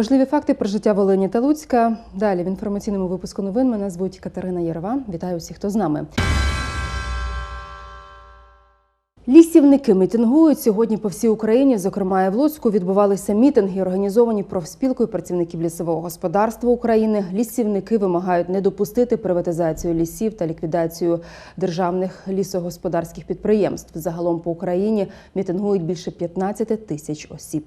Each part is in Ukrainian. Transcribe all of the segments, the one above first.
Важливі факти про життя Волині та Луцька. Далі в інформаційному випуску новин мене звуть Катерина Єрова. Вітаю всіх, хто з нами. Лісівники мітингують сьогодні по всій Україні. Зокрема, і в Луцьку відбувалися мітинги, організовані профспілкою працівників лісового господарства України. Лісівники вимагають не допустити приватизацію лісів та ліквідацію державних лісогосподарських підприємств. Загалом по Україні мітингують більше 15 тисяч осіб.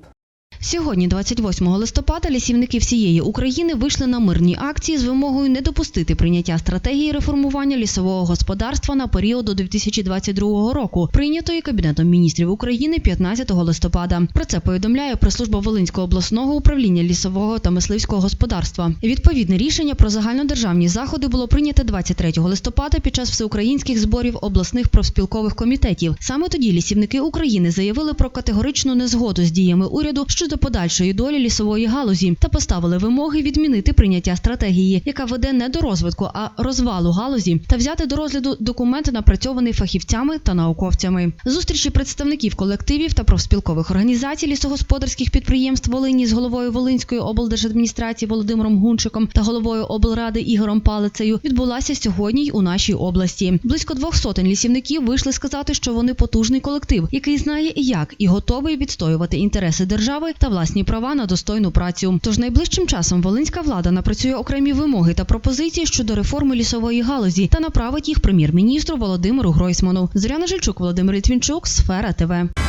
Сьогодні, 28 листопада, лісівники всієї України вийшли на мирні акції з вимогою не допустити прийняття стратегії реформування лісового господарства на період до 2022 року, прийнятої Кабінетом міністрів України 15 листопада. Про це повідомляє прес-служба Волинського обласного управління лісового та мисливського господарства. Відповідне рішення про загальнодержавні заходи було прийнято 23 листопада під час всеукраїнських зборів обласних профспілкових комітетів. Саме тоді лісівники України заявили про категоричну незгоду з діями уряду щодо подальшої долі лісової галузі та поставили вимоги відмінити прийняття стратегії, яка веде не до розвитку, а розвалу галузі, та взяти до розгляду документ, напрацьований фахівцями та науковцями. Зустрічі представників колективів та профспілкових організацій лісогосподарських підприємств Волині з головою Волинської облдержадміністрації Володимиром Гунчиком та головою облради Ігорем Палицею відбулася сьогодні й у нашій області. Близько двох сотень лісівників вийшли сказати, що вони потужний колектив, який знає як і готовий відстоювати інтереси держави та власні права на достойну працю. Тож найближчим часом волинська влада напрацює окремі вимоги та пропозиції щодо реформи лісової галузі та направить їх прем'єр-міністру Володимиру Гройсману. Зоряна Жильчук, Володимир Літвінчук, Сфера ТВ.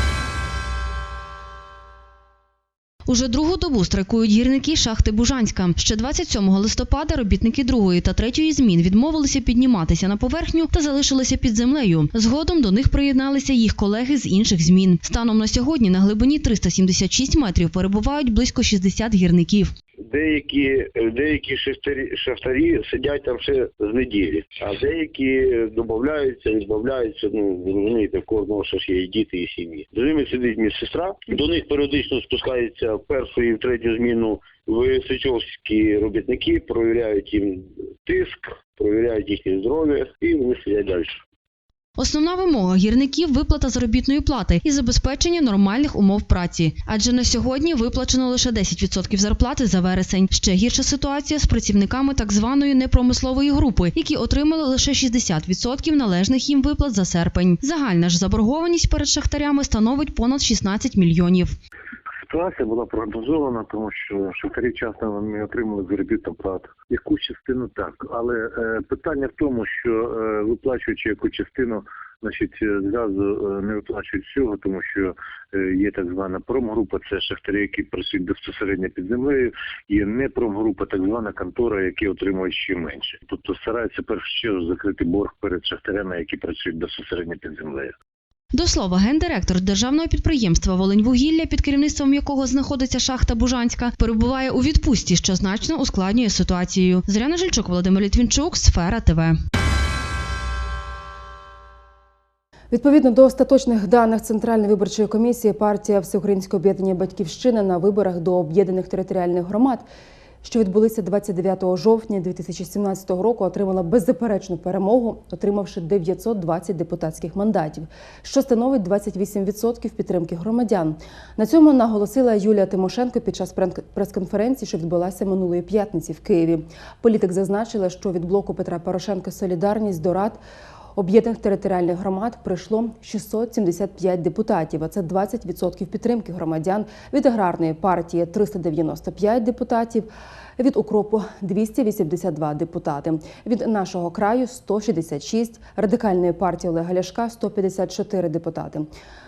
Уже другу добу страйкують гірники шахти Бужанська. Ще 27 листопада робітники другої та третьої змін відмовилися підніматися на поверхню та залишилися під землею. Згодом до них приєдналися їх колеги з інших змін. Станом на сьогодні на глибині 376 метрів перебувають близько 60 гірників. Деякі деякі шахтарі, шахтарі сидять там ще з неділі, а деякі додаються, відбавляються. Ну розумієте, в кожного що ж є і діти, і сім'ї. З ними сидить медсестра. До них періодично спускаються в першу і в третю зміну височовські робітники, провіряють їм тиск, провіряють їхнє здоров'я, і вони сидять далі. Основна вимога гірників виплата заробітної плати і забезпечення нормальних умов праці. Адже на сьогодні виплачено лише 10% зарплати за вересень. Ще гірша ситуація з працівниками так званої непромислової групи, які отримали лише 60% належних їм виплат за серпень. Загальна ж заборгованість перед шахтарями становить понад 16 мільйонів. Ситуація була прогнозована, тому що шахтарі часто не отримали заробітну плату. Яку частину так, але е, питання в тому, що е, виплачуючи яку частину, значить е, зразу не виплачують всього, тому що є так звана промгрупа, це шахтарі, які працюють безпосередньо під землею. Є не промгрупа, так звана контора, які отримують ще менше. Тобто стараються в першу чергу закрити борг перед шахтарями, які працюють безпосередньо під землею. До слова, гендиректор державного підприємства Волиньвугілля, під керівництвом якого знаходиться шахта Бужанська, перебуває у відпустці, що значно ускладнює ситуацію. Зоряна Жильчук, Володимир Літвінчук, Сфера ТВ. Відповідно до остаточних даних Центральної виборчої комісії, партія Всеукраїнського об'єднання Батьківщина на виборах до об'єднаних територіальних громад, що відбулися 29 жовтня 2017 року, отримала беззаперечну перемогу, отримавши 920 депутатських мандатів, що становить 28% підтримки громадян. На цьому наголосила Юлія Тимошенко під час прес-конференції, що відбулася минулої п'ятниці в Києві. Політик зазначила, що від блоку Петра Порошенка Солідарність до рад Об'єднаних територіальних громад прийшло 675 депутатів, а це 20% підтримки громадян. Від аграрної партії 395 депутатів, від укропу 282 депутати. Від нашого краю 166, радикальної партії Олега Ляшка 154 депутати.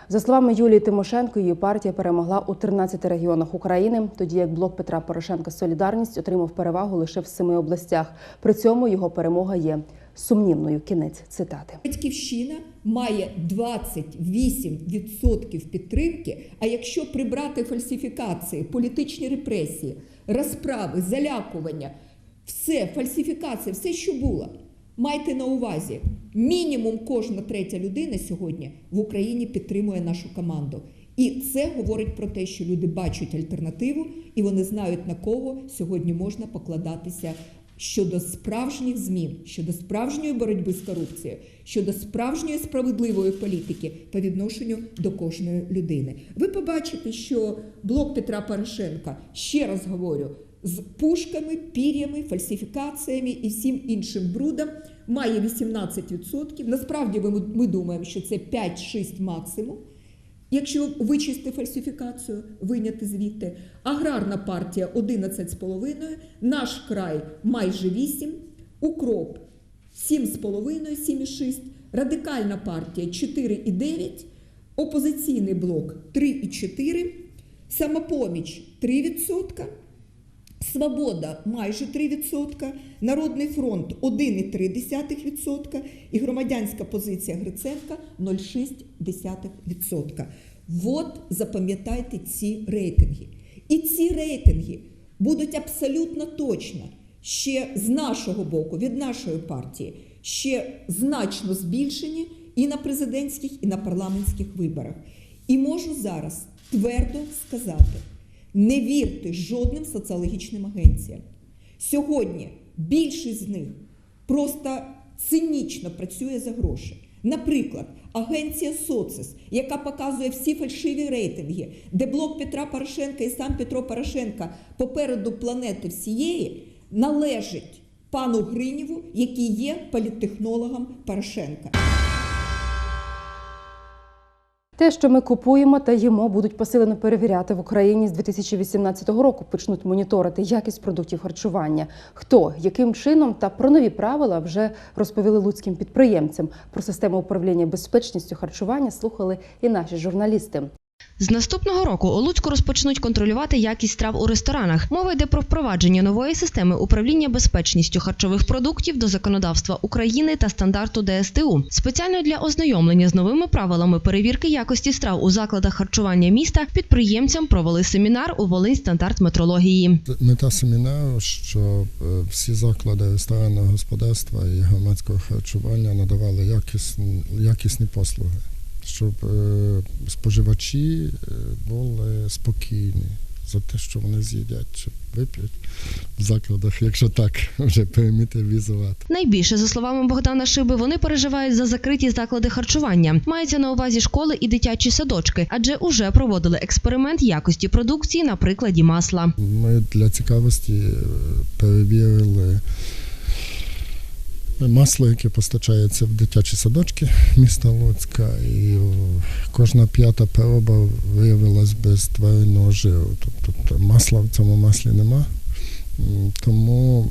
За словами Юлії Тимошенко, її партія перемогла у 13 регіонах України, тоді як блок Петра Порошенка Солідарність отримав перевагу лише в семи областях. При цьому його перемога є сумнівною. Кінець цитати. Батьківщина має 28% підтримки. А якщо прибрати фальсифікації, політичні репресії, розправи, залякування, все, фальсифікація, все, що було. Майте на увазі, мінімум кожна третя людина сьогодні в Україні підтримує нашу команду. І це говорить про те, що люди бачать альтернативу і вони знають на кого сьогодні можна покладатися щодо справжніх змін, щодо справжньої боротьби з корупцією, щодо справжньої справедливої політики по відношенню до кожної людини. Ви побачите, що блок Петра Порошенка, ще раз говорю, з пушками, пір'ями, фальсифікаціями і всім іншим брудом має 18%. Насправді ми, ми думаємо, що це 5-6 максимум. Якщо вичисти фальсифікацію, виняти звідти, аграрна партія 11,5, наш край майже 8, укроп 7,5, 7,6, радикальна партія 4,9, опозиційний блок 3,4, самопоміч 3%, Свобода майже 3%, Народний фронт 1,3% і громадянська позиція Гриценка 0,6%. От запам'ятайте ці рейтинги. І ці рейтинги будуть абсолютно точно ще з нашого боку, від нашої партії, ще значно збільшені і на президентських, і на парламентських виборах. І можу зараз твердо сказати. Не вірте жодним соціологічним агенціям. Сьогодні більшість з них просто цинічно працює за гроші. Наприклад, агенція Социс, яка показує всі фальшиві рейтинги, де блок Петра Порошенка і сам Петро Порошенка попереду планети всієї, належить пану Гринєву, який є політтехнологом Порошенка. Те, що ми купуємо та їмо, будуть посилено перевіряти в Україні з 2018 року. Почнуть моніторити якість продуктів харчування. Хто, яким чином та про нові правила вже розповіли луцьким підприємцям. Про систему управління безпечністю харчування слухали і наші журналісти. З наступного року у Луцьку розпочнуть контролювати якість страв у ресторанах. Мова йде про впровадження нової системи управління безпечністю харчових продуктів до законодавства України та стандарту ДСТУ. Спеціально для ознайомлення з новими правилами перевірки якості страв у закладах харчування міста підприємцям провели семінар у Волинь стандарт метрології. Мета семінару, щоб е, всі заклади ресторанного господарства і громадського харчування надавали якісні, якісні послуги, щоб е, споживачі е, були спокійні за те, що вони з'їдять чи вип'ють в закладах, якщо так вже примітивізувати. Найбільше, за словами Богдана Шиби, вони переживають за закриті заклади харчування. Мається на увазі школи і дитячі садочки, адже уже проводили експеримент якості продукції на прикладі масла. Ми для цікавості е, перевірили масло, яке постачається в дитячі садочки міста Луцька, і кожна п'ята проба виявилась без тваринного жиру. Тобто масла в цьому маслі нема. Тому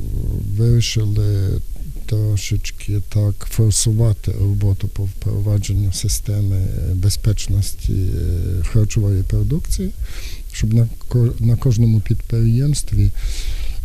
вирішили трошечки так форсувати роботу по впровадженню системи безпечності е, харчової продукції, щоб на, на кожному підприємстві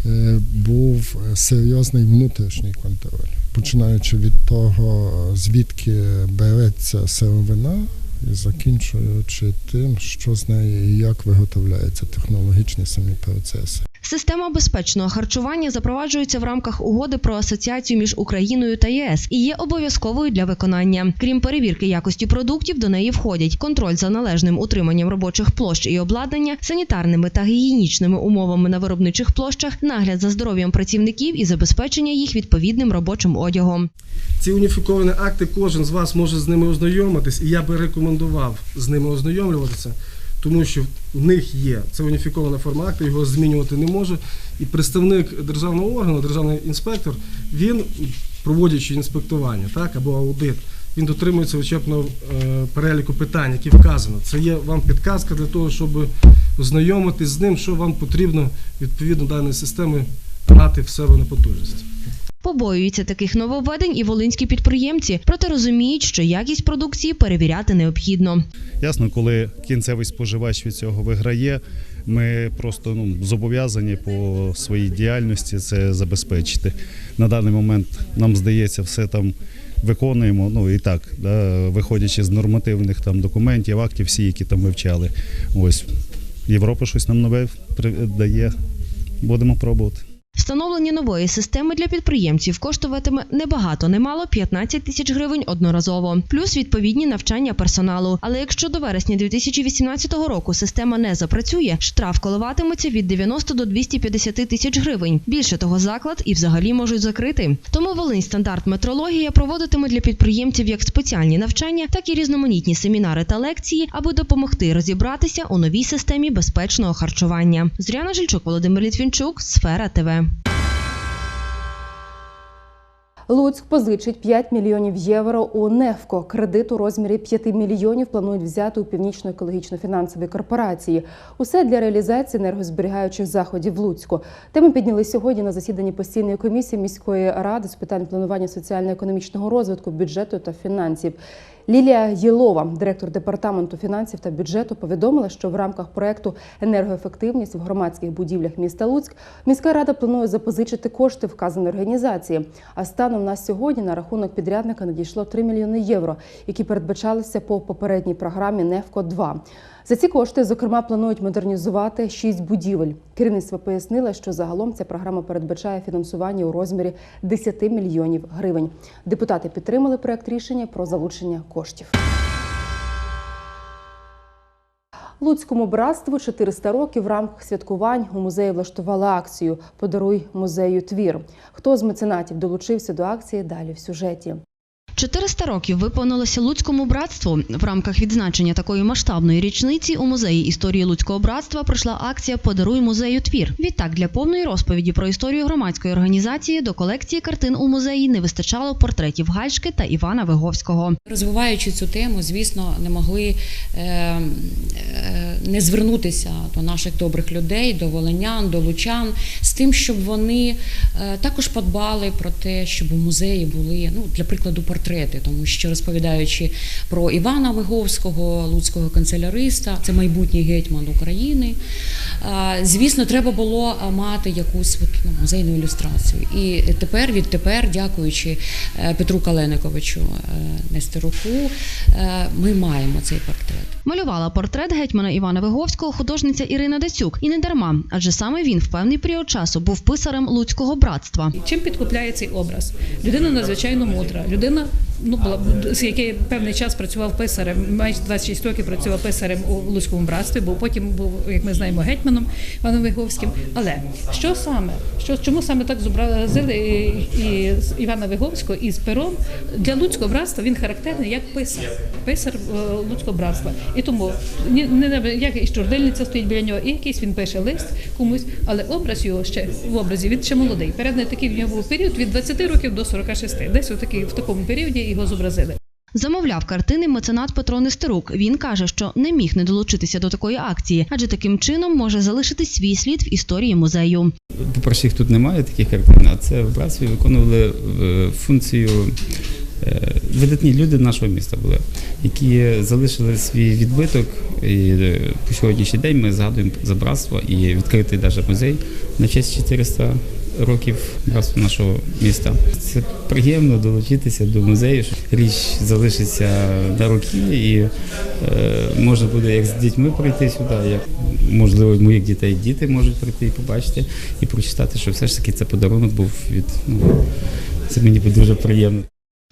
е, був серйозний внутрішній контроль, починаючи від того, звідки береться сировина, і закінчуючи тим, що з неї і як виготовляються технологічні самі процеси. Система безпечного харчування запроваджується в рамках угоди про асоціацію між Україною та ЄС і є обов'язковою для виконання. Крім перевірки якості продуктів, до неї входять контроль за належним утриманням робочих площ і обладнання, санітарними та гігієнічними умовами на виробничих площах, нагляд за здоров'ям працівників і забезпечення їх відповідним робочим одягом. Ці уніфіковані акти кожен з вас може з ними ознайомитись, і я би рекомендував з ними ознайомлюватися, тому що в них є це уніфікована форма акту, його змінювати не може. І представник державного органу, державний інспектор, він, проводячи інспектування так, або аудит, він дотримується вичерпного е, переліку питань, які вказано. Це є вам підказка для того, щоб ознайомитись з ним, що вам потрібно відповідно даної системи мати в себе на потужності. Побоюються таких нововведень і волинські підприємці, проте розуміють, що якість продукції перевіряти необхідно. Ясно, коли кінцевий споживач від цього виграє, ми просто ну, зобов'язані по своїй діяльності це забезпечити. На даний момент нам здається, все там виконуємо. Ну і так, да, виходячи з нормативних там документів, актів, всі, які там вивчали. Ось Європа щось нам нове дає. Будемо пробувати. Встановлення нової системи для підприємців коштуватиме небагато, немало 15 тисяч гривень одноразово, плюс відповідні навчання персоналу. Але якщо до вересня 2018 року система не запрацює, штраф коливатиметься від 90 до 250 тисяч гривень. Більше того, заклад і взагалі можуть закрити. Тому Волинь стандарт метрологія проводитиме для підприємців як спеціальні навчання, так і різноманітні семінари та лекції, аби допомогти розібратися у новій системі безпечного харчування. Зоряна Жильчук, Володимир Літвінчук, Сфера ТВ. Луцьк позичить 5 мільйонів євро у Нефко. Кредит у розмірі 5 мільйонів планують взяти у північно екологічно-фінансовій корпорації. Усе для реалізації енергозберігаючих заходів в Луцьку. Теми підняли сьогодні на засіданні постійної комісії міської ради з питань планування соціально-економічного розвитку, бюджету та фінансів. Лілія Єлова, директор департаменту фінансів та бюджету, повідомила, що в рамках проекту енергоефективність в громадських будівлях міста Луцьк міська рада планує запозичити кошти вказаної організації. А станом на сьогодні на рахунок підрядника надійшло 3 мільйони євро, які передбачалися по попередній програмі Нефко 2 За ці кошти, зокрема, планують модернізувати шість будівель. Керівництво пояснило, що загалом ця програма передбачає фінансування у розмірі 10 мільйонів гривень. Депутати підтримали проект рішення про залучення коштів. Луцькому братству 400 років в рамках святкувань у музеї влаштували акцію Подаруй музею твір. Хто з меценатів долучився до акції? Далі в сюжеті. 400 років виповнилося Луцькому братству. В рамках відзначення такої масштабної річниці у музеї історії Луцького братства пройшла акція Подаруй музею твір. Відтак для повної розповіді про історію громадської організації до колекції картин у музеї не вистачало портретів Гальшки та Івана Виговського. Розвиваючи цю тему, звісно, не могли е, е, не звернутися до наших добрих людей, до волинян, до лучан, з тим, щоб вони е, також подбали про те, щоб у музеї були, ну, для прикладу, портрети, тому що розповідаючи про Івана Виговського, луцького канцеляриста, це майбутній гетьман України. е, Звісно, треба було е, мати якусь ну, музейну ілюстрацію. І тепер, відтепер, дякуючи е, Петру Калениковичу е, Нестеруку, е, ми маємо цей портрет. Малювала портрет гетьмана Івана Виговського художниця Ірина Дацюк. І не дарма, адже саме він в певний період часу був писарем Луцького братства. Чим підкупляє цей образ? Людина надзвичайно мудра. Людина, ну була з який певний час працював писарем, майже 26 років працював писарем у Луцькому братстві, бо потім був, як ми знаємо, гетьманом Іваном Виговським. Але що саме? Що чому саме так зобразили і, Івана Виговського із пером для Луцького братства він характерний як писар, писар е, Луцького братства. І тому ні, не як і щордильниця стоїть біля нього, і якийсь він пише лист комусь, але образ його ще в образі він ще молодий. Передний такий в нього був період від 20 років до 46. Десь отакий в такому періоді його зобразили. Замовляв картини меценат Петро Нестерук. Він каже, що не міг не долучитися до такої акції, адже таким чином може залишити свій слід в історії музею. По-перше, тут немає таких картин, а це в братстві виконували е, функцію е, видатні люди нашого міста були, які залишили свій відбиток. І е, по сьогоднішній день ми згадуємо за братство і відкритий навіть музей на честь 400 років нашого міста. Це приємно долучитися до музею. що Річ залишиться на роки і е, можна буде як з дітьми прийти сюди, як можливо моїх дітей діти можуть прийти і побачити і прочитати, що все ж таки це подарунок був від ну, це мені дуже приємно.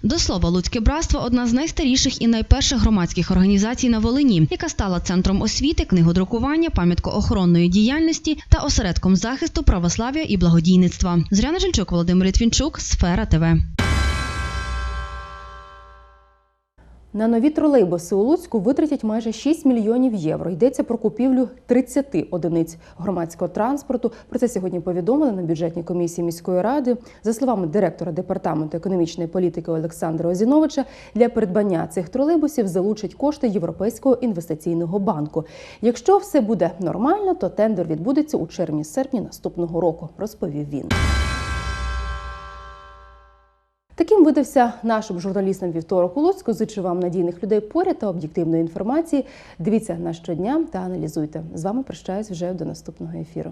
До слова, Луцьке братство одна з найстаріших і найперших громадських організацій на Волині, яка стала центром освіти, книгодрукування, пам'яткоохоронної діяльності та осередком захисту православ'я і благодійництва. Зряна Жильчук, Володимир Літвінчук, Сфера ТВ. На нові тролейбуси у Луцьку витратять майже 6 мільйонів євро. Йдеться про купівлю 30 одиниць громадського транспорту. Про це сьогодні повідомили на бюджетній комісії міської ради. За словами директора департаменту економічної політики Олександра Озіновича, для придбання цих тролейбусів залучать кошти Європейського інвестиційного банку. Якщо все буде нормально, то тендер відбудеться у червні-серпні наступного року, розповів він. Таким видався нашим журналістам вівторок у Луцьку. Зичу вам надійних людей поряд та об'єктивної інформації. Дивіться на щодня та аналізуйте. З вами прощаюсь вже до наступного ефіру.